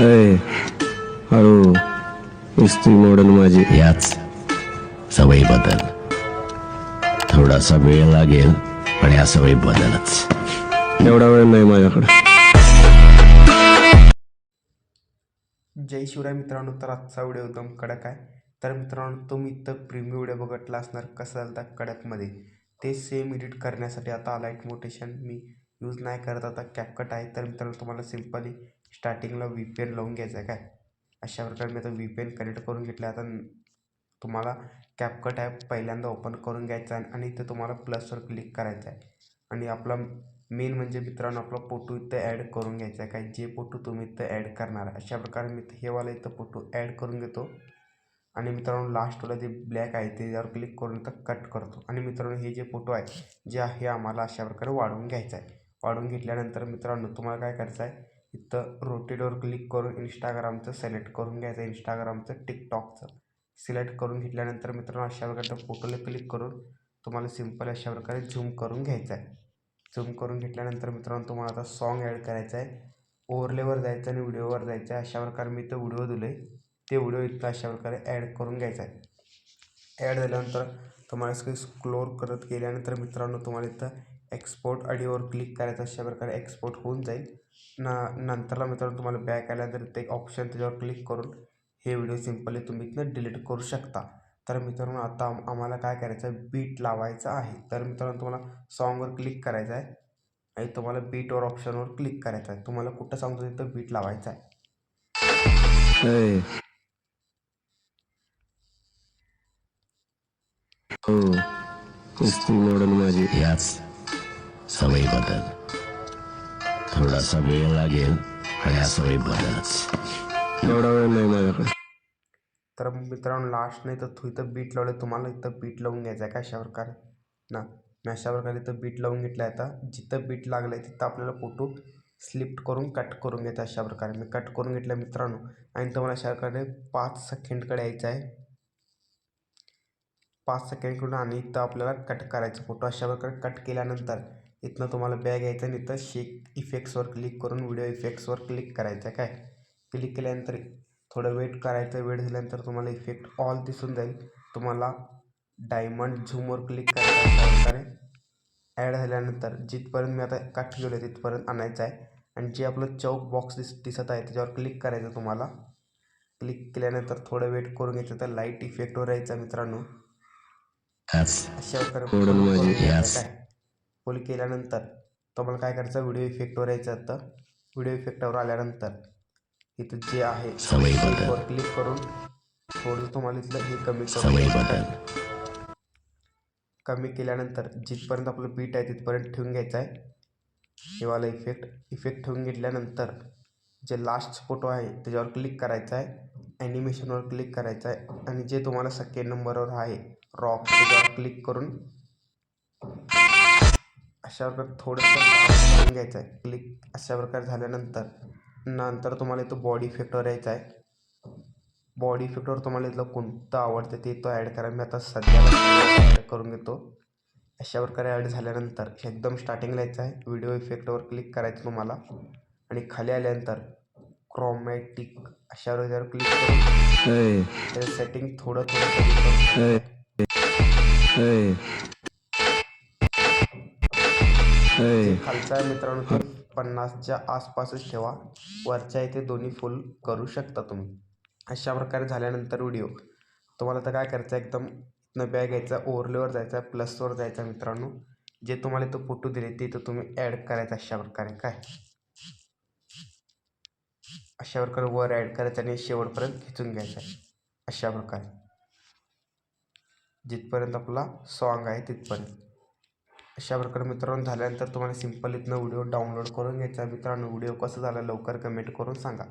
अय हळू इस्त्री मॉडेल माझी. याच सवयी बदल. थोडासा वेळ लागेल पण या सवयी बदलच. एवढा वेळ नाही माझ्याकडे. जय शिवराय मित्रांनो तर आजचा व्हिडिओ एकदम कडक आहे. तर मित्रांनो तुम्ही इथं प्रीमियम व्हिडिओ बघितला असणार कसं झालं त्या कडकमध्ये. ते सेम एडिट करण्यासाठी आता लाइट मोटेशन मी यूज नाही करत आता कॅपकट आहे. तर मित्रांनो तुम्हाला सिम्पली स्टार्टिंगला व्ही पी एन लावून घ्यायचं आहे काय? अशा प्रकारे मी आता व्ही पी एन कनेक्ट करून घेतलं आता तुम्हाला कॅपकट ॲप पहिल्यांदा ओपन करून घ्यायचा आहे आणि इथे तुम्हाला प्लसवर क्लिक करायचं आहे. आणि आपला मेन म्हणजे मित्रांनो आपला फोटो इथं ॲड करून घ्यायचा आहे. काय? जे फोटो तुम्ही इथं ॲड करणार आहे. अशा प्रकारे मी हे वाला इथं फोटो ॲड करून घेतो. आणि मित्रांनो लास्टला जे ब्लॅक आहे त्याच्यावर क्लिक करून इथं कट करतो. आणि मित्रांनो हे जे फोटो आहे जे आहे आम्हाला अशा प्रकारे वाढवून घ्यायचं आहे. वाढवून घेतल्यानंतर मित्रांनो तुम्हाला काय करायचं आहे? इथं रोटेटवर क्लिक करून इंस्टाग्रामचं सिलेक्ट करून घ्यायचं. इंस्टाग्रामचं टिकटॉकचं सिलेक्ट करून घेतल्यानंतर मित्रांनो अशा प्रकारचं फोटोला क्लिक करून तुम्हाला सिंपल अशा प्रकारे झूम करून घ्यायचं आहे. झूम करून घेतल्यानंतर मित्रांनो तुम्हाला आता सॉन्ग ॲड करायचं आहे. ओव्हरलेवर जायचं आणि व्हिडिओवर जायचं आहे. अशा प्रकारे मी तो व्हिडिओ दिलो आहे ते व्हिडिओ इथं अशा प्रकारे ॲड करून घ्यायचा आहे. ॲड झाल्यानंतर तुम्हाला स्क्रीन स्क्लोर करत गेल्यानंतर मित्रांनो तुम्हाला इथं एक्सपोर्ट ऑडिओवर क्लिक करायचं अशा प्रकारे एक्सपोर्ट होऊन जाईल. न नंतरला मित्रांनो तुम्हाला बॅक आल्यानंतर ते ऑप्शन त्याच्यावर क्लिक करून हे व्हिडिओ सिम्पली तुम्ही इथनं डिलीट करू शकता. तर मित्रांनो आता आम- आम्हाला काय करायचं आहे बीट लावायचं आहे. तर मित्रांनो तुम्हाला सॉन्गवर क्लिक करायचं आहे. आणि तुम्हाला बीटवर ऑप्शनवर क्लिक करायचं आहे. तुम्हाला कुठं सांगतो तिथं बीट लावायचं आहे. हो मॉडेल माझी याच सवयी बदल. थोडासा वेळ लागेल या सवयी बदलच. एवढा वेळ नाही माझ्याकडे. तर मित्रांनो लास्ट नाही तर तू इथं बीट लावलं तुम्हाला इथं बीट लावून घ्यायचं आहे का अशा प्रकारे? ना मी अशा प्रकारे इथं बीट लावून घेतलं आहे आता. जिथं बीट लागलं आहे तिथं आपल्याला फोटो स्लिप्ट करून कट करून घ्यायचा अशा प्रकारे. मी कट करून घेतलं मित्रांनो. आणि तुम्हाला अशा प्रकारे पाच सेकंडकडे यायचं आहे पाच सेकंडकडून आणि इथं आपल्याला कट करायचं फोटो अशा प्रकारे कट केल्यानंतर इथनं तुम्हाला बॅग यायचं आणि इथं शेक इफेक्ट्सवर क्लिक करून व्हिडिओ इफेक्ट्सवर क्लिक करायचं आहे काय? क्लिक केल्यानंतर थोडं वेट करायचं वेट झाल्यानंतर तुम्हाला इफेक्ट ऑल दिसून जाईल. तुम्हाला डायमंड झूमवर क्लिक करायचं प्रकारे ॲड झाल्यानंतर जिथपर्यंत मी आता केलं आहे तिथपर्यंत आणायचं आहे. आणि जे आपलं चौक बॉक्स दिस दिसत आहे त्याच्यावर क्लिक करायचं तुम्हाला. क्लिक केल्यानंतर थोडं वेट करून घ्यायचं तर लाइट इफेक्टवर यायचं मित्रांनो. अशा प्रकारे. काय फुल केल्यानंतर तुम्हाला काय करायचं? व्हिडिओ इफेक्टवर यायचं आता व्हिडिओ इफेक्टवर आल्यानंतर इथं जे आहे. वर क्लिक करून थोडं तुम्हाला इथलं हे कमी करून. कमी केल्यानंतर जिथपर्यंत आपलं बीट आहे तिथपर्यंत ठेवून घ्यायचं आहे. हे वाला इफेक्ट इफेक्ट ठेवून घेतल्यानंतर जे लास्ट फोटो आहे त्याच्यावर क्लिक करायचं आहे. ॲनिमेशनवर क्लिक करायचं आहे. आणि जे तुम्हाला सेकंड नंबरवर आहे रॉक त्याच्यावर क्लिक करून अशा प्रकारे थोडंसं घ्यायचं आहे. क्लिक अशा प्रकारे झाल्यानंतर नंतर तुम्हाला इथं बॉडी इफेक्टवर यायचं आहे. बॉडी इफेक्टवर तुम्हाला इथलं कोणतं आवडतं ते तो ॲड करा. मी आता सध्याला ॲड करून घेतो. अशा प्रकारे ॲड झाल्यानंतर एकदम स्टार्टिंगला यायचं आहे. व्हिडिओ इफेक्टवर क्लिक करायचं तुम्हाला. आणि खाली आल्यानंतर क्रोमॅटिक अशा प्रकारे क्लिक करून सेटिंग थोडं थोडं खालचा मित्रांनो पन्नासच्या आसपासच ठेवा. वरच्या इथे दोन्ही फुल करू शकता तुम्ही. अशा प्रकारे झाल्यानंतर व्हिडिओ तुम्हाला तर काय करायचं आहे एकदम इथनं बॅग घ्यायचा ओरलेवर जायचा प्लसवर जायचा मित्रांनो. जे तुम्हाला इथं फोटो दिले ते इथं तुम्ही ॲड करायचं अशा प्रकारे काय? अशा प्रकारे वर ॲड करायचं आणि शेवटपर्यंत खिचून घ्यायचं आहे. अशा प्रकारे. जिथपर्यंत आपला सॉन्ग आहे तिथपर्यंत. अशा प्रकारे मित्रांनो झाल्यानंतर तुम्हाला सिंपल इथनं व्हिडिओ डाउनलोड करून घ्यायचा मित्रांनो व्हिडिओ कसा झाला लवकर कमेंट करून सांगा.